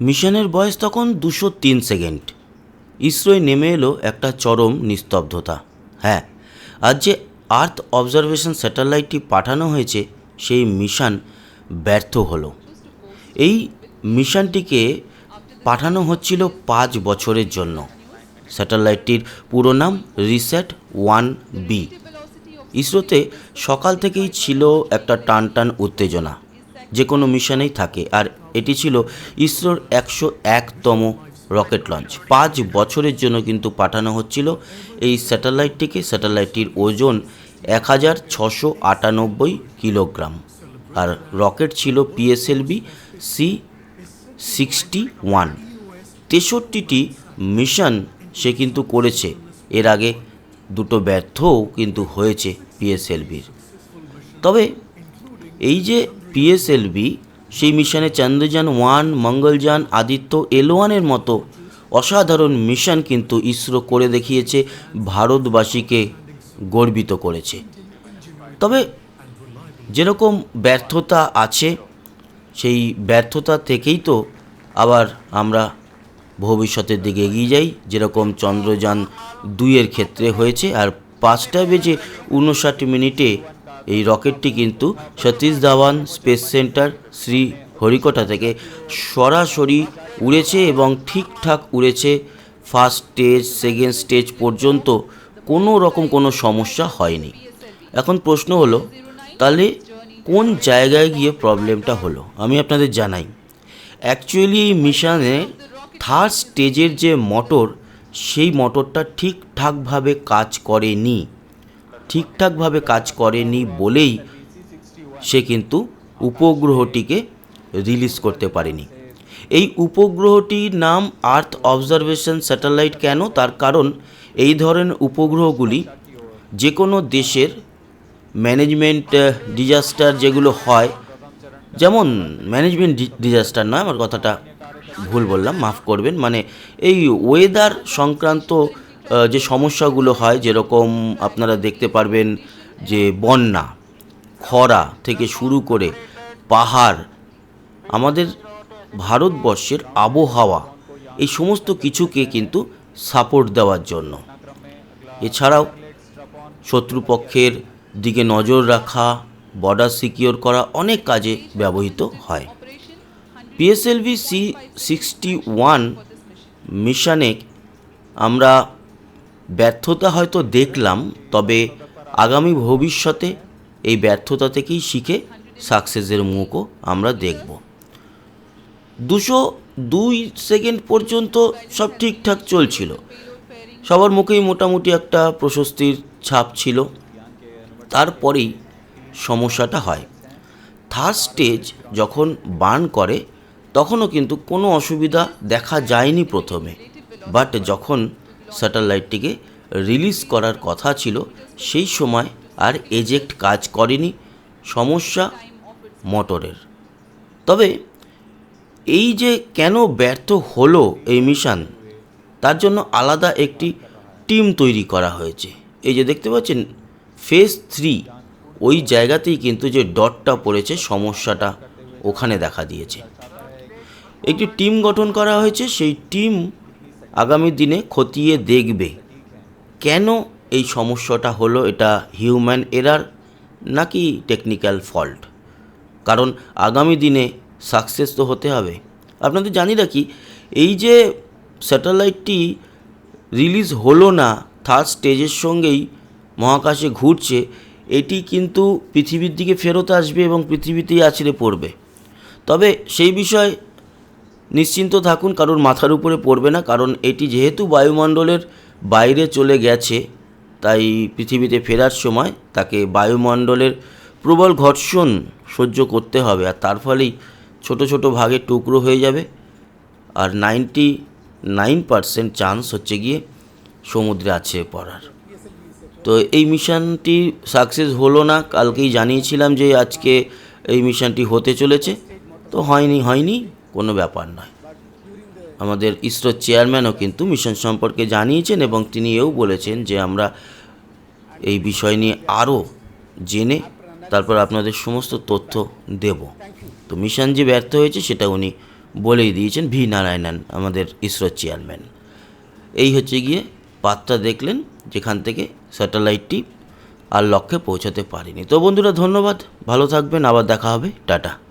মিশনের বয়স তখন দুশো তিন সেকেন্ড। ইসরোয় নেমে এলো একটা চরম নিস্তব্ধতা। হ্যাঁ আজ যে আর্থ অবজারভেশন স্যাটেলাইটটি পাঠানো হয়েছে, সেই মিশন ব্যর্থ হলো। এই মিশনটিকে পাঠানো হচ্ছিল পাঁচ বছরের জন্য। স্যাটেলাইটটির পুরো নাম রিসেট ওয়ান বি। ইসরোতে সকাল থেকেই ছিল একটা টান টান উত্তেজনা। যে কোনো মিশনেই থাকে। আর এটি ছিল ইসরোর একশো একতম রকেট লঞ্চ। পাঁচ বছরের জন্য কিন্তু পাঠানো হচ্ছিল। এই স্যাটেলাইটটিকে, স্যাটেলাইটটির ওজন এক হাজার ছশো আটানব্বই কিলোগ্রাম। আর রকেট ছিল পিএসএলভি সি সিক্সটি ওয়ান। তেষট্টিটি মিশন সে কিন্তু করেছে। এর আগে দুটো ব্যর্থও কিন্তু হয়েছে পিএসএলভির তবে এই যে পিএসএলভি সেই মিশনে চন্দ্রযান ওয়ান, মঙ্গলযান, আদিত্য, এল ওয়ানের মতো অসাধারণ মিশন কিন্তু ইসরো করে দেখিয়েছে, ভারতবাসীকে গর্বিত করেছে। তবে যেরকম ব্যর্থতা আছে, সেই ব্যর্থতা থেকেই তো আবার আমরা ভবিষ্যতের দিকে এগিয়ে যাই, যেরকম চন্দ্রযান দুইয়ের ক্ষেত্রে হয়েছে। আর পাঁচটা বেজে উনষাট মিনিটে এই রকেটটি কিন্তু সতীশ ধাওয়ান স্পেস সেন্টার শ্রী হরিকোটা থেকে সরাসরি উড়েছে এবং ঠিকঠাক উড়েছে ফার্স্ট স্টেজ, সেকেন্ড স্টেজ পর্যন্ত কোনো রকম কোনো সমস্যা হয়নি। এখন প্রশ্ন হলো, তাহলে কোন জায়গায় গিয়ে প্রবলেমটা হলো? আমি আপনাদের জানাই। অ্যাকচুয়ালি এই মিশনের থার্ড স্টেজের যে মোটর, সেই মোটরটা ঠিকঠাকভাবে কাজ করেনি। ঠিকঠাকভাবে কাজ করেনি বলেই সে কিন্তু উপগ্রহটিকে রিলিজ করতে পারেনি। এই উপগ্রহটির নাম আর্থ অবজারভেশন স্যাটেলাইট কেন? তার কারণ এই ধরনের উপগ্রহগুলি যে কোনো দেশের ম্যানেজমেন্ট ডিজাস্টার যেগুলো হয়, যেমন ম্যানেজমেন্ট ডিজাস্টার নয়, আমার কথাটা ভুল বললাম, মাফ করবেন মানে এই ওয়েদার সংক্রান্ত যে সমস্যাগুলো হয়, যেরকম আপনারা দেখতে পারবেন যে বন্যা, খরা থেকে শুরু করে পাহাড়, আমাদের ভারতবর্ষের আবহাওয়া, এই সমস্ত কিছুকে কিন্তু সাপোর্ট দেওয়ার জন্য। এছাড়াও শত্রুপক্ষের দিকে নজর রাখা বর্ডার সিকিওর করা অনেক কাজে ব্যবহৃত হয়। পিএসএলভি সি সিক্সটি ওয়ান মিশনে আমরা ব্যর্থতা হয়তো দেখলাম, তবে আগামী ভবিষ্যতে এই ব্যর্থতা থেকেই শিখে সাকসেসের মুখও আমরা দেখব। দুশো দুই সেকেন্ড পর্যন্ত সব ঠিকঠাক চলছিল। সবার মুখেই মোটামুটি একটা প্রশস্তির ছাপ ছিল। তারপরেই সমস্যাটা হয়। থার্ড স্টেজ যখন বার্ন করে, তখনও কিন্তু কোনো অসুবিধা দেখা যায়নি প্রথমে। বাট যখন স্যাটেলাইটটিকে রিলিজ করার কথা ছিল, সেই সময় আর এজেক্ট কাজ করেনি, সমস্যা মোটরের তবে এই যে কেন ব্যর্থ হলো এই মিশন তার জন্য আলাদা একটি টিম তৈরি করা হয়েছে। এই যে দেখতে পাচ্ছেন ফেজ থ্রি ওই জায়গাতেই কিন্তু যে ডটটা পড়েছে, সমস্যাটা ওখানে দেখা দিয়েছে। একটি টিম গঠন করা হয়েছে, সেই টিম আগামী দিনে খতিয়ে দেখবে। কেন এই সমস্যাটা হলো? এটা হিউম্যান এরার নাকি টেকনিক্যাল ফল্ট কারণ আগামী দিনে সাকসেস তো হতে হবে। আপনাদের জানি রাখি, এই যে স্যাটেলাইটটি রিলিজ হলো না থার্ড স্টেজের সঙ্গেই মহাকাশে ঘুরছে, এটি কিন্তু পৃথিবীর দিকে ফেরত আসবে এবং পৃথিবীতেই আছড়ে পড়বে। তবে সেই বিষয় নিশ্চিন্ত থাকুন, কারোর মাথার উপরে পড়বে না, কারণ এটি যেহেতু বায়ুমণ্ডলের বাইরে চলে গেছে, তাই পৃথিবীতে ফেরার সময় তাকে বায়ুমণ্ডলের প্রবল ঘর্ষণ সহ্য করতে হবে, আর তার ফলেই ছোট ছোট ভাগে টুকরো হয়ে যাবে, আর নাইনটি নাইন পারসেন্ট চান্স হচ্ছে গিয়ে সমুদ্রে আছে পড়ার। তো এই মিশনটি সাকসেস হলো না, কালকেই জানিয়েছিলাম যে আজকে এই মিশনটি হতে চলেছে, তো হয়নি হয়নি কোনো ব্যাপার নয়। আমাদের ইসরোর চেয়ারম্যানও কিন্তু মিশন সম্পর্কে জানিয়েছেন এবং তিনি এও বলেছেন যে আমরা এই বিষয় নিয়ে আরও জেনে তারপর আপনাদের সমস্ত তথ্য দেব। তো মিশন যে ব্যর্থ হয়েছে সেটা উনি বলেই দিয়েছেন, ভি নারায়ণন, আমাদের ইসরোর চেয়ারম্যান। এই হচ্ছে গিয়ে পাত্রা দেখলেন যেখান থেকে স্যাটেলাইটটি আর লক্ষ্যে পৌঁছাতে পারেনি। তো বন্ধুরা, ধন্যবাদ। ভালো থাকবেন। আবার দেখা হবে। টাটা।